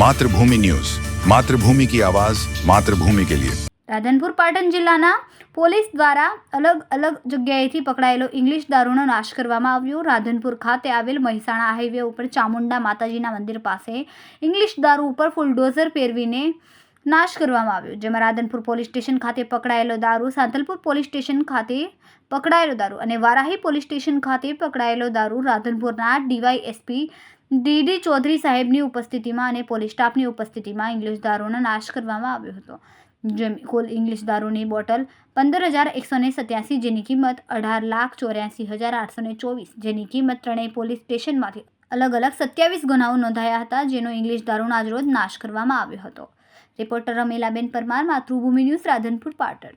Mathrubhumi news. Mathrubhumi કી આવાજ, માતૃભૂમિ કે લિયે. રાધનપુર, પાટણ જિલ્લાના પોલીસ દ્વારા અલગ અલગ જગ્યાએથી પકડાયેલો ઇંગ્લિશ દારૂનો નાશ કરવામાં આવ્યો. રાધનપુર ખાતે આવેલ મહેસાણા હાઈવે ઉપર ચામુંડા માતાજીના મંદિર પાસે ઇંગ્લિશ દારૂ ઉપર ફૂલડોઝર પહેરવીને નાશ કરવામાં આવ્યો. જેમાં રાધનપુર પોલીસ સ્ટેશન ખાતે પકડાયેલો દારૂ, સાંતલપુર પોલીસ સ્ટેશન ખાતે પકડાયેલો દારૂ અને વારાહી પોલીસ સ્ટેશન ખાતે પકડાયેલો દારૂ રાધનપુરના ડીવાય એસપી ડીડી ચૌધરી સાહેબની ઉપસ્થિતિમાં અને પોલીસ સ્ટાફની ઉપસ્થિતિમાં ઇંગ્લિશ દારૂનો નાશ કરવામાં આવ્યો હતો. જેમ કુલ ઇંગ્લિશ દારૂની બોટલ પંદર હજાર એકસો ને સત્યાસી જેની કિંમત અઢાર લાખ ચોર્યાસી હજાર આઠસો ને ચોવીસ જેની કિંમત ત્રણેય પોલીસ સ્ટેશનમાંથી અલગ અલગ સત્યાવીસ ગુનાઓ નોંધાયા હતા જેનો ઇંગ્લિશ દારૂનો આજરોજ નાશ કરવામાં આવ્યો હતો. Reporter Ramilaben Parmar, Matrubhumi news, Radhanpur, Patan.